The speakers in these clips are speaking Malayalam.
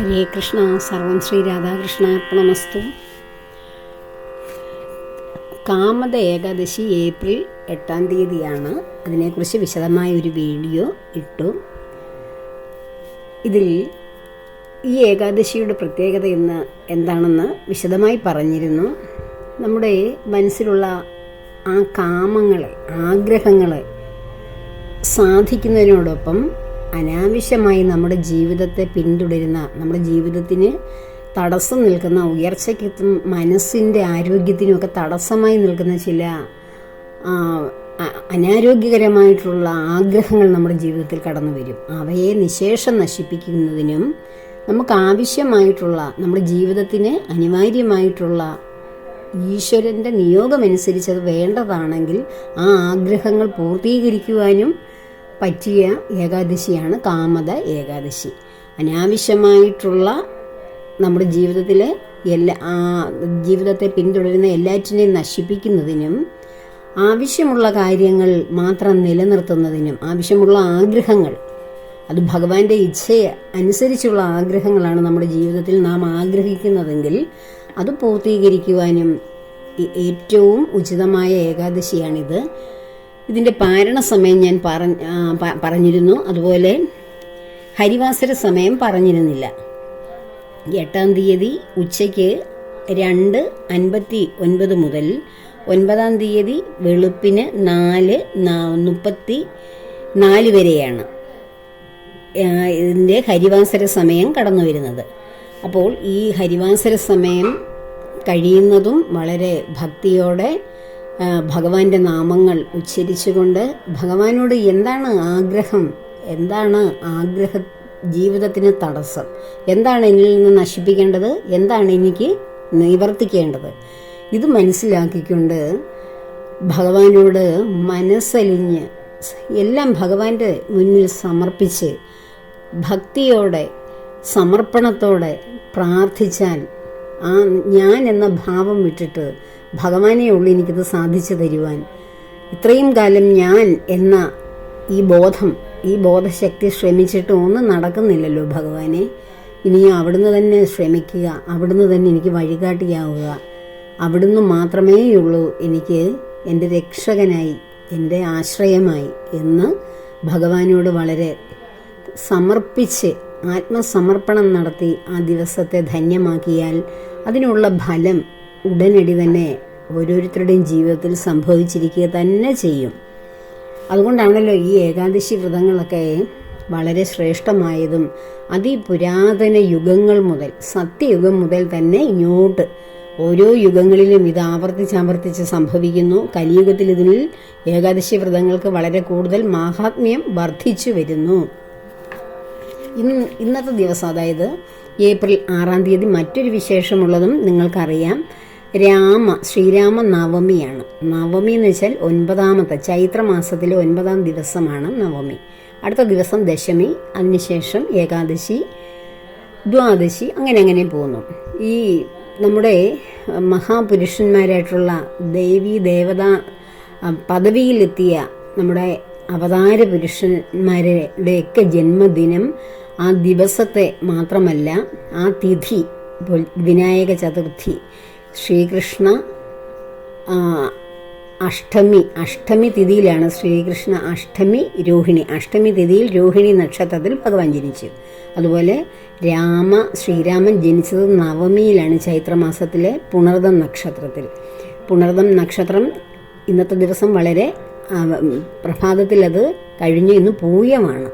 ഹരേ കൃഷ്ണ സർവം ശ്രീ രാധാകൃഷ്ണാർപ്പണമസ്തു കാമത ഏകാദശി ഏപ്രിൽ എട്ടാം തീയതിയാണ്. അതിനെക്കുറിച്ച് വിശദമായ ഒരു വീഡിയോ ഇട്ടു. ഇതിൽ ഈ ഏകാദശിയുടെ പ്രത്യേകത ഇന്ന് എന്താണെന്ന് വിശദമായി പറഞ്ഞിരുന്നു. നമ്മുടെ മനസ്സിലുള്ള ആ കാമങ്ങളെ ആഗ്രഹങ്ങളെ സാധിക്കുന്നതിനോടൊപ്പം അനാവശ്യമായി നമ്മുടെ ജീവിതത്തെ പിന്തുടരുന്ന നമ്മുടെ ജീവിതത്തിന് തടസ്സം നിൽക്കുന്ന ഉയർച്ചയ്ക്കും മനസ്സിന്റെ ആരോഗ്യത്തിനുമൊക്കെ തടസ്സമായി നിൽക്കുന്ന ചില അനാരോഗ്യകരമായിട്ടുള്ള ആഗ്രഹങ്ങൾ നമ്മുടെ ജീവിതത്തിൽ കടന്നു വരും. അവയെ നിശേഷം നശിപ്പിക്കുന്നതിനും നമുക്ക് ആവശ്യമായിട്ടുള്ള നമ്മുടെ ജീവിതത്തിന് അനിവാര്യമായിട്ടുള്ള ഈശ്വരന്റെ നിയോഗമനുസരിച്ച് അത് വേണ്ടതാണെങ്കിൽ ആ ആഗ്രഹങ്ങൾ പൂർത്തീകരിക്കുവാനും പറ്റിയ ഏകാദശിയാണ് കാമത ഏകാദശി. അനാവശ്യമായിട്ടുള്ള നമ്മുടെ ജീവിതത്തിലെ എല്ലാ ജീവിതത്തെ പിന്തുടരുന്ന എല്ലാറ്റിനെയും നശിപ്പിക്കുന്നതിനും ആവശ്യമുള്ള കാര്യങ്ങൾ മാത്രം നിലനിർത്തുന്നതിനും ആവശ്യമുള്ള ആഗ്രഹങ്ങൾ അത് ഭഗവാന്റെ ഇച്ഛയെ അനുസരിച്ചുള്ള ആഗ്രഹങ്ങളാണ് നമ്മുടെ ജീവിതത്തിൽ നാം ആഗ്രഹിക്കുന്നതെങ്കിൽ അത് പൂർത്തീകരിക്കുവാനും ഏറ്റവും ഉചിതമായ ഏകാദശിയാണിത്. ഇതിന്റെ പാരണ സമയം ഞാൻ പറഞ്ഞ പറഞ്ഞിരുന്നു. അതുപോലെ ഹരിവാസര സമയം പറഞ്ഞിരുന്നില്ല. എട്ടാം തീയതി ഉച്ചയ്ക്ക് രണ്ട് അൻപത്തി ഒൻപത് മുതൽ ഒൻപതാം തീയതി വെളുപ്പിന് നാല് മുപ്പത്തി നാല് വരെയാണ് ഇതിന്റെ ഹരിവാസര സമയം കടന്നു വരുന്നത് അപ്പോൾ ഈ ഹരിവാസര സമയം കഴിയുന്നതും വളരെ ഭക്തിയോടെ ഭഗവാന്റെ നാമങ്ങൾ ഉച്ചരിച്ചുകൊണ്ട് ഭഗവാനോട് എന്താണ് ആഗ്രഹം? എന്താണ് ആഗ്രഹ ജീവിതത്തിന് തടസ്സം? എന്താണ് എന്നിൽ നിന്ന് നശിപ്പിക്കേണ്ടത്? എന്താണ് എനിക്ക് നിവർത്തിക്കേണ്ടത്? ഇത് മനസ്സിലാക്കിക്കൊണ്ട് ഭഗവാനോട് മനസ്സലിഞ്ഞ് എല്ലാം ഭഗവാന്റെ മുന്നിൽ സമർപ്പിച്ച് ഭക്തിയോടെ സമർപ്പണത്തോടെ പ്രാർത്ഥിച്ചാൽ ആ ഞാൻ എന്ന ഭാവം വിട്ടിട്ട് ഭഗവാനെ ഉള്ളു എനിക്കിത് സാധിച്ചു തരുവാൻ. ഇത്രയും കാലം ഞാൻ എന്ന ഈ ബോധം ഈ ബോധശക്തി ശ്രമിച്ചിട്ട് ഒന്നും നടക്കുന്നില്ലല്ലോ ഭഗവാനെ. ഇനിയും അവിടുന്ന് തന്നെ ശ്രമിക്കുക അവിടുന്ന് തന്നെ എനിക്ക് വഴികാട്ടിയാവുക. അവിടുന്ന് മാത്രമേയുള്ളൂ എനിക്ക് എന്റെ രക്ഷകനായി എന്റെ ആശ്രയമായി എന്ന് ഭഗവാനോട് വളരെ സമർപ്പിച്ച് ആത്മസമർപ്പണം നടത്തി ആ ദിവസത്തെ ധന്യമാക്കിയാൽ അതിനുള്ള ഫലം ഉടനടി തന്നെ ഓരോരുത്തരുടെയും ജീവിതത്തിൽ സംഭവിച്ചിരിക്കുക തന്നെ ചെയ്യും. അതുകൊണ്ടാണല്ലോ ഈ ഏകാദശി വ്രതങ്ങളൊക്കെ വളരെ ശ്രേഷ്ഠമായതും അതിപുരാതന യുഗങ്ങൾ മുതൽ സത്യയുഗം മുതൽ തന്നെ ഇങ്ങോട്ട് ഓരോ യുഗങ്ങളിലും ഇത് ആവർത്തിച്ചാവർത്തിച്ച് സംഭവിക്കുന്നു. കലിയുഗത്തിൽ ഇതിൽ ഏകാദശി വ്രതങ്ങൾക്ക് വളരെ കൂടുതൽ മാഹാത്മ്യം വർദ്ധിച്ചു വരുന്നു. ഇന്ന് ഇന്നത്തെ ദിവസം അതായത് ഏപ്രിൽ ആറാം തീയതി മറ്റൊരു വിശേഷമുള്ളതും നിങ്ങൾക്കറിയാം. രാമ ശ്രീരാമ നവമിയാണ്. നവമി എന്ന് വെച്ചാൽ ഒൻപതാമത്തെ ചൈത്രമാസത്തിലെ ഒൻപതാം ദിവസമാണ് നവമി. അടുത്ത ദിവസം ദശമി അതിനുശേഷം ഏകാദശി ദ്വാദശി അങ്ങനെ അങ്ങനെ പോകുന്നു. ഈ നമ്മുടെ മഹാപുരുഷന്മാരായിട്ടുള്ള ദേവി ദേവത പദവിയിലെത്തിയ നമ്മുടെ അവതാര പുരുഷന്മാരുടെയൊക്കെ ജന്മദിനം ആ ദിവസത്തെ മാത്രമല്ല ആ തിഥി വിനായക ചതുർത്ഥി ശ്രീകൃഷ്ണ അഷ്ടമി അഷ്ടമി തിഥിയിലാണ് ശ്രീകൃഷ്ണ അഷ്ടമി രോഹിണി. അഷ്ടമി തിഥിയിൽ രോഹിണി നക്ഷത്രത്തിൽ ഭഗവാൻ ജനിച്ചു. അതുപോലെ രാമ ശ്രീരാമൻ ജനിച്ചത് നവമിയിലാണ് ചൈത്രമാസത്തിലെ പുണർദം നക്ഷത്രത്തിൽ. പുണർദം നക്ഷത്രം ഇന്നത്തെ ദിവസം വളരെ പ്രഭാതത്തിൽ അത് കഴിഞ്ഞ് ഇന്ന് പൂയമാണ്.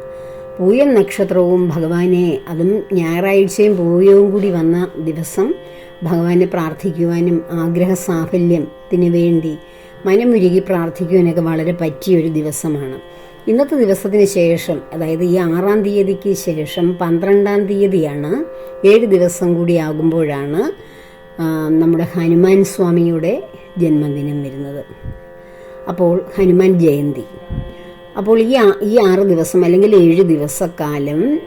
പൂയം നക്ഷത്രവും ഭഗവാനെ അതും ഞായറാഴ്ചയും പൂയവും കൂടി വന്ന ദിവസം ഭഗവാനെ പ്രാർത്ഥിക്കുവാനും ആഗ്രഹ സാഫല്യത്തിന് വേണ്ടി മനമുരുകി പ്രാർത്ഥിക്കുവാനൊക്കെ വളരെ പറ്റിയൊരു ദിവസമാണ്. ഇന്നത്തെ ദിവസത്തിന് ശേഷം അതായത് ഈ ആറാം തീയതിക്ക് ശേഷം പന്ത്രണ്ടാം തീയതിയാണ് ഏഴ് ദിവസം കൂടി ആകുമ്പോഴാണ് നമ്മുടെ ഹനുമാൻ സ്വാമിയുടെ ജന്മദിനം വരുന്നത്. അപ്പോൾ ഹനുമാൻ ജയന്തി. അപ്പോൾ ഈ ഈ ആറ് ദിവസം അല്ലെങ്കിൽ ഏഴ് ദിവസക്കാലം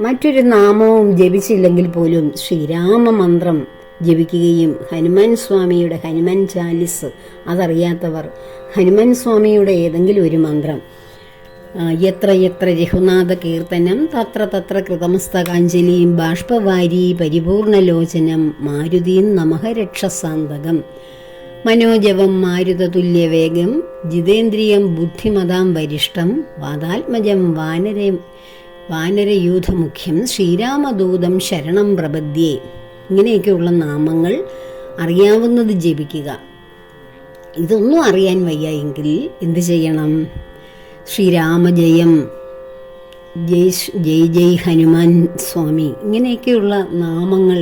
മറ്റൊരു നാമവും ജപിച്ചില്ലെങ്കിൽ പോലും ശ്രീരാമ മന്ത്രം ജപിക്കുകയും ഹനുമാൻ സ്വാമിയുടെ ഹനുമാൻ ചാലിസ് അതറിയാത്തവർ ഹനുമാൻ സ്വാമിയുടെ ഏതെങ്കിലും ഒരു മന്ത്രം എത്ര എത്ര രഘുനാഥ കീർത്തനം തത്ര തത്ര കൃതമസ്തകാഞ്ജലിയും ബാഷ്പവാരി പരിപൂർണലോചനം മാരുതിയും നമഃ രക്ഷസാന്തകം മനോജവം മാരുതതുല്യവേഗം ജിതേന്ദ്രിയം ബുദ്ധിമതാം വരിഷ്ഠം വാതാത്മജം വാനര വാനരയൂഥമുഖ്യം ശ്രീരാമദൂതം ശരണം പ്രപദ്യേ. ഇങ്ങനെയൊക്കെയുള്ള നാമങ്ങൾ അറിയാവുന്നത് ജപിക്കുക. ഇതൊന്നും അറിയാൻ വയ്യ എങ്കിൽ എന്ത് ചെയ്യണം? ശ്രീരാമജയം ജയ്. ജയ് ജയ് ഹനുമാൻ സ്വാമി. ഇങ്ങനെയൊക്കെയുള്ള നാമങ്ങൾ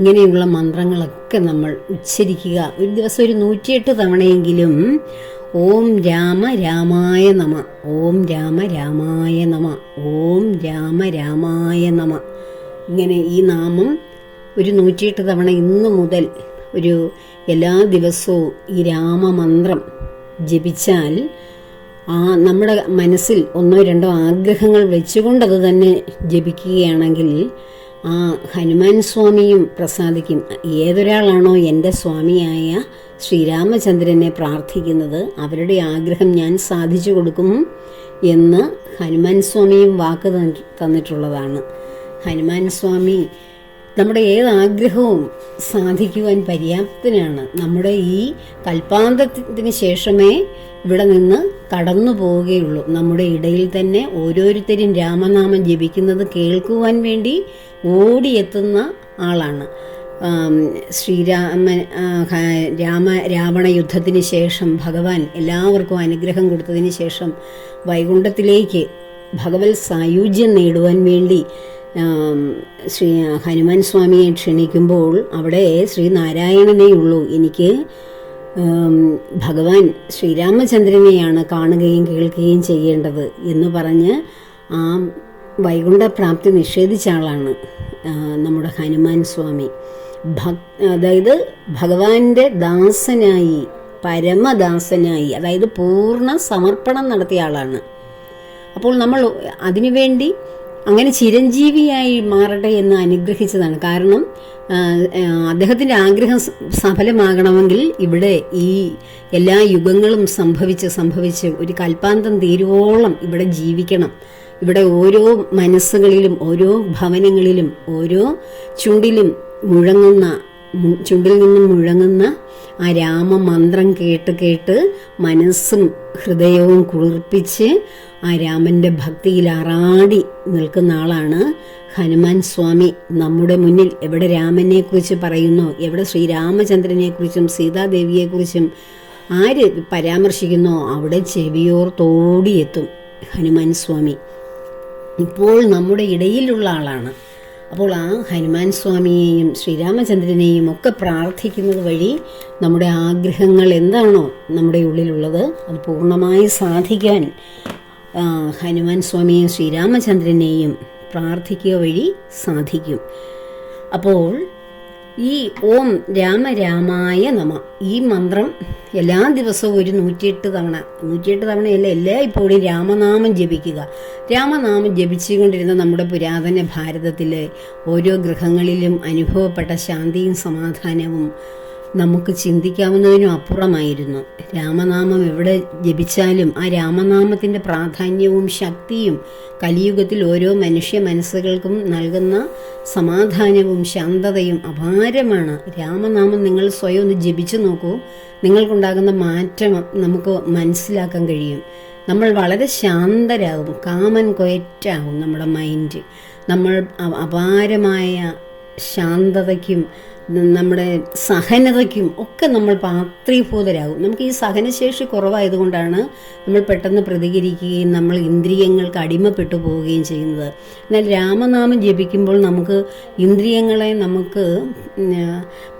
ഇങ്ങനെയുള്ള മന്ത്രങ്ങളൊക്കെ നമ്മൾ ഉച്ചരിക്കുക. ഒരു ദിവസം ഒരു നൂറ്റിയെട്ട് തവണയെങ്കിലും ഓം രാമ രാമായ നമ. ഓം രാമ രാമായ നമ. ഓം രാമ രാമായ നമ. ഇങ്ങനെ ഈ നാമം ഒരു നൂറ്റിയെട്ട് തവണ ഇന്നു മുതൽ ഒരു എല്ലാ ദിവസവും ഈ രാമമന്ത്രം ജപിച്ചാൽ ആ നമ്മുടെ മനസ്സിൽ ഒന്നോ രണ്ടോ ആഗ്രഹങ്ങൾ വെച്ചുകൊണ്ട് അത് തന്നെ ജപിക്കുകയാണെങ്കിൽ ആ ഹനുമാൻ സ്വാമിയും പ്രസാദിക്കും. ഏതൊരാളാണോ എന്റെ സ്വാമിയായ ശ്രീരാമചന്ദ്രനെ പ്രാർത്ഥിക്കുന്നത് അവരുടെ ആഗ്രഹം ഞാൻ സാധിച്ചു കൊടുക്കും എന്ന് ഹനുമാൻ സ്വാമിയും വാക്ക് തന്നിട്ടുള്ളതാണ്. ഹനുമാൻ സ്വാമി നമ്മുടെ ഏത് ആഗ്രഹവും സാധിക്കുവാൻ പര്യാപ്തനാണ്. നമ്മുടെ ഈ കൽപ്പാന്തത്തിന് ശേഷമേ ഇവിടെ നിന്ന് കടന്നു പോവുകയുള്ളൂ. നമ്മുടെ ഇടയിൽ തന്നെ ഓരോരുത്തരും രാമനാമം ജപിക്കുന്നത് കേൾക്കുവാൻ വേണ്ടി ഓടിയെത്തുന്ന ആളാണ്. ശ്രീരാമ രാമ രാവണ യുദ്ധത്തിന് ശേഷം ഭഗവാൻ എല്ലാവർക്കും അനുഗ്രഹം കൊടുത്തതിന് ശേഷം വൈകുണ്ഠത്തിലേക്ക് ഭഗവത് സായുജ്യം നേടുവാൻ വേണ്ടി ശ്രീ ഹനുമാൻ സ്വാമിയെ ക്ഷണിക്കുമ്പോൾ അവിടെ ശ്രീനാരായണനേ ഉള്ളൂ. എനിക്ക് ഭഗവാൻ ശ്രീരാമചന്ദ്രനെയാണ് കാണുകയും കേൾക്കുകയും ചെയ്യേണ്ടത് എന്ന് പറഞ്ഞ് ആ വൈകുണ്ഠപ്രാപ്തി നിഷേധിച്ച ആളാണ് നമ്മുടെ ഹനുമാൻ സ്വാമി. ഭക് അതായത് ഭഗവാന്റെ ദാസനായി പരമദാസനായി അതായത് പൂർണ സമർപ്പണം നടത്തിയ ആളാണ്. അപ്പോൾ നമ്മൾ അതിനുവേണ്ടി അങ്ങനെ ചിരഞ്ജീവിയായി മാറട്ടെ എന്ന് അനുഗ്രഹിച്ചതാണ്. കാരണം അദ്ദേഹത്തിന്റെ ആഗ്രഹം സഫലമാകണമെങ്കിൽ ഇവിടെ ഈ എല്ലാ യുഗങ്ങളും സംഭവിച്ച് സംഭവിച്ച് ഒരു കൽപ്പാന്തം തീരുവോളം ഇവിടെ ജീവിക്കണം. ഇവിടെ ഓരോ മനസ്സുകളിലും ഓരോ ഭവനങ്ങളിലും ഓരോ ചുണ്ടിലും മുഴങ്ങുന്ന ചുണ്ടിൽ നിന്നും മുഴങ്ങുന്ന ആ രാമമന്ത്രം കേട്ട് കേട്ട് മനസ്സും ഹൃദയവും കുളിർപ്പിച്ച് ആ രാമന്റെ ഭക്തിയിൽ അറാടി നിൽക്കുന്ന ആളാണ് ഹനുമാൻ സ്വാമി. നമ്മുടെ മുന്നിൽ എവിടെ രാമനെ കുറിച്ച് പറയുന്നു എവിടെ ശ്രീരാമചന്ദ്രനെ കുറിച്ചും സീതാദേവിയെക്കുറിച്ചും ആര് പരാമർശിക്കുന്നോ അവിടെ ചെവിയോർ തോടിയെത്തും ഹനുമാൻ സ്വാമി. ഇപ്പോൾ നമ്മുടെ ഇടയിലുള്ള ആളാണ്. അപ്പോൾ ആ ഹനുമാൻ സ്വാമിയെയും ശ്രീരാമചന്ദ്രനെയും ഒക്കെ പ്രാർത്ഥിക്കുന്നത് വഴി നമ്മുടെ ആഗ്രഹങ്ങൾ എന്താണോ നമ്മുടെ ഉള്ളിലുള്ളത് അത് പൂർണമായി സാധിക്കാൻ ഹനുമാൻ സ്വാമിയെയും ശ്രീരാമചന്ദ്രനെയും പ്രാർത്ഥിക്കുക വഴി സാധിക്കും. അപ്പോൾ ഈ ഓം രാമ രാമായ നമ. ഈ മന്ത്രം എല്ലാ ദിവസവും ഒരു നൂറ്റിയെട്ട് തവണ. നൂറ്റിയെട്ട് തവണയല്ല എല്ലാ ഇപ്പോഴും രാമനാമം ജപിക്കുക. രാമനാമം ജപിച്ചുകൊണ്ടിരുന്ന നമ്മുടെ പുരാതന ഭാരതത്തിലെ ഓരോ ഗൃഹങ്ങളിലും അനുഭവപ്പെട്ട ശാന്തിയും സമാധാനവും നമുക്ക് ചിന്തിക്കാവുന്നതിനും അപ്പുറമായിരുന്നു. രാമനാമം എവിടെ ജപിച്ചാലും ആ രാമനാമത്തിന്റെ പ്രാധാന്യവും ശക്തിയും കലിയുഗത്തിൽ ഓരോ മനുഷ്യ മനസ്സുകൾക്കും നൽകുന്ന സമാധാനവും ശാന്തതയും അപാരമാണ്. രാമനാമം നിങ്ങൾ സ്വയം ഒന്ന് ജപിച്ചു നോക്കൂ. നിങ്ങൾക്കുണ്ടാകുന്ന മാറ്റം നമുക്ക് മനസ്സിലാക്കാൻ കഴിയും. നമ്മൾ വളരെ ശാന്തരാകും. കാമൻ കൊയറ്റാകും നമ്മുടെ മൈൻഡ്. നമ്മൾ അപാരമായ ശാന്തതയ്ക്കും നമ്മുടെ സഹനതയ്ക്കും ഒക്കെ നമ്മൾ പാത്രീഭൂതരാകും. നമുക്ക് ഈ സഹനശേഷി കുറവായതുകൊണ്ടാണ് നമ്മൾ പെട്ടെന്ന് പ്രതികരിക്കുകയും നമ്മൾ ഇന്ദ്രിയങ്ങൾക്ക് അടിമപ്പെട്ടു പോവുകയും ചെയ്യുന്നത്. എന്നാൽ രാമനാമം ജപിക്കുമ്പോൾ നമുക്ക് ഇന്ദ്രിയങ്ങളെ നമുക്ക്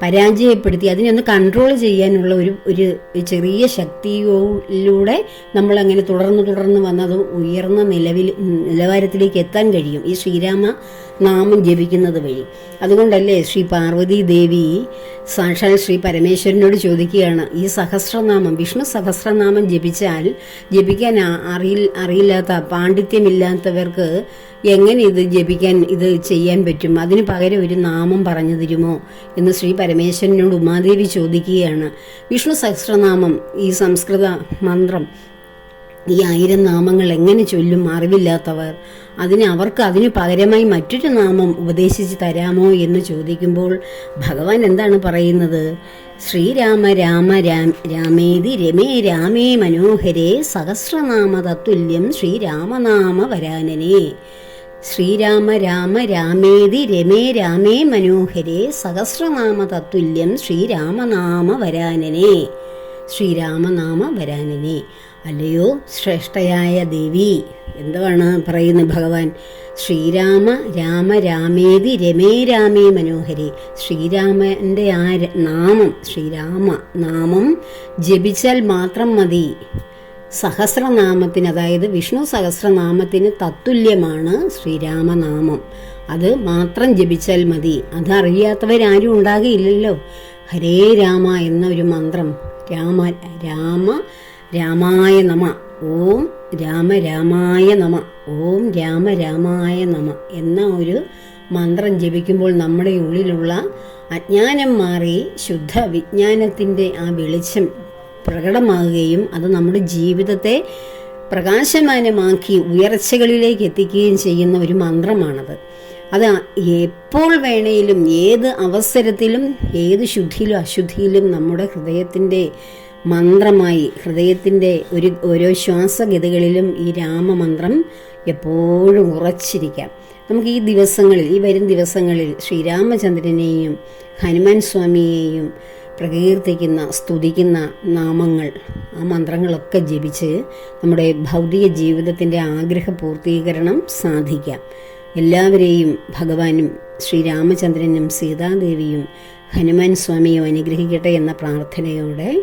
പരാജയപ്പെടുത്തി അതിനൊന്ന് കൺട്രോൾ ചെയ്യാനുള്ള ഒരു ഒരു ചെറിയ ശക്തിയിലൂടെ നമ്മളങ്ങനെ തുടർന്ന് തുടർന്ന് വന്നത് ഉയർന്ന നിലവിൽ നിലവാരത്തിലേക്ക് എത്താൻ കഴിയും. ഈ ശ്രീരാമ നാമം ജപിക്കുന്നത് വഴി. അതുകൊണ്ടല്ലേ ശ്രീ പാർവതി ദേവി സാക്ഷാൽ ശ്രീ പരമേശ്വരനോട് ചോദിക്കുകയാണ് ഈ സഹസ്രനാമം വിഷ്ണു സഹസ്രനാമം ജപിച്ചാൽ ജപിക്കാൻ അറിയി അറിയില്ലാത്ത പാണ്ഡിത്യമില്ലാത്തവർക്ക് എങ്ങനെ ഇത് ജപിക്കാൻ ഇത് ചെയ്യാൻ പറ്റും? അതിന് പകരം ഒരു നാമം പറഞ്ഞു തരുമോ? എന്ന് ശ്രീ പരമേശ്വരനോട് ഉമാദേവി ചോദിക്കുകയാണ്. വിഷ്ണു സഹസ്രനാമം ഈ സംസ്കൃത മന്ത്രം ഈ ആയിരം നാമങ്ങൾ എങ്ങനെ ചൊല്ലും അറിവില്ലാത്തവർ? അതിന് അവർക്ക് അതിനു പകരമായി മറ്റൊരു നാമം ഉപദേശിച്ച് തരാമോ എന്ന് ചോദിക്കുമ്പോൾ ഭഗവാൻ എന്താണ് പറയുന്നത്? ശ്രീരാമ രാമ രാം രാമേതി രമേ രാമേ മനോഹരേ സഹസ്രനാമ തത്തുല്യം ശ്രീരാമനാമ വരാനനെ. ശ്രീരാമ രാമ രാമേതി രമേ രാമേ മനോഹരേ സഹസ്രനാമ തത്തുല്യം ശ്രീരാമനാമ വരാനനെ. ശ്രീരാമനാമ വരാനനെ. അല്ലയോ ശ്രേഷ്ഠയായ ദേവി? എന്താണ് പറയുന്നത് ഭഗവാൻ? ശ്രീരാമ രാമ രാമേതി രമേ രാമേ മനോഹരി. ശ്രീരാമന്റെ ആ നാമം ശ്രീരാമ നാമം ജപിച്ചാൽ മാത്രം മതി. സഹസ്രനാമത്തിന് അതായത് വിഷ്ണു സഹസ്രനാമത്തിന് തത്തുല്യമാണ് ശ്രീരാമനാമം അത് മാത്രം ജപിച്ചാൽ മതി. അതറിയാത്തവരാരും ഉണ്ടാകില്ലല്ലോ. ഹരേ രാമ എന്ന ഒരു മന്ത്രം. രാമ രാമ രാമായ നമ. ഓം രാമ രാമായ നമ. ഓം രാമ രാമായ നമ എന്ന ഒരു മന്ത്രം ജപിക്കുമ്പോൾ നമ്മുടെ ഉള്ളിലുള്ള അജ്ഞാനം മാറി ശുദ്ധ വിജ്ഞാനത്തിന്റെ ആ വെളിച്ചം പ്രകടമാകുകയും അത് നമ്മുടെ ജീവിതത്തെ പ്രകാശമാനമാക്കി ഉയർച്ചകളിലേക്ക് എത്തിക്കുകയും ചെയ്യുന്ന ഒരു മന്ത്രമാണത്. അത് എപ്പോൾ വേണേലും ഏത് അവസരത്തിലും ഏത് ശുദ്ധിയിലും അശുദ്ധിയിലും നമ്മുടെ ഹൃദയത്തിന്റെ മന്ത്രമായി ഹൃദയത്തിന്റെ ഒരു ഓരോ ശ്വാസഗതികളിലും ഈ രാമമന്ത്രം എപ്പോഴും ഉറച്ചിരിക്കാം. നമുക്ക് ഈ ദിവസങ്ങളിൽ ഈ വരും ദിവസങ്ങളിൽ ശ്രീരാമചന്ദ്രനെയും ഹനുമാൻ സ്വാമിയെയും പ്രകീർത്തിക്കുന്ന സ്തുതിക്കുന്ന നാമങ്ങൾ ആ മന്ത്രങ്ങളൊക്കെ ജപിച്ച് നമ്മുടെ ഭൗതിക ജീവിതത്തിന്റെ ആഗ്രഹ പൂർത്തീകരണം സാധിക്കാം. എല്ലാവരെയും ഭഗവാനും ശ്രീരാമചന്ദ്രനും സീതാദേവിയും ഹനുമാൻ സ്വാമിയും അനുഗ്രഹിക്കട്ടെ എന്ന പ്രാർത്ഥനയോടെ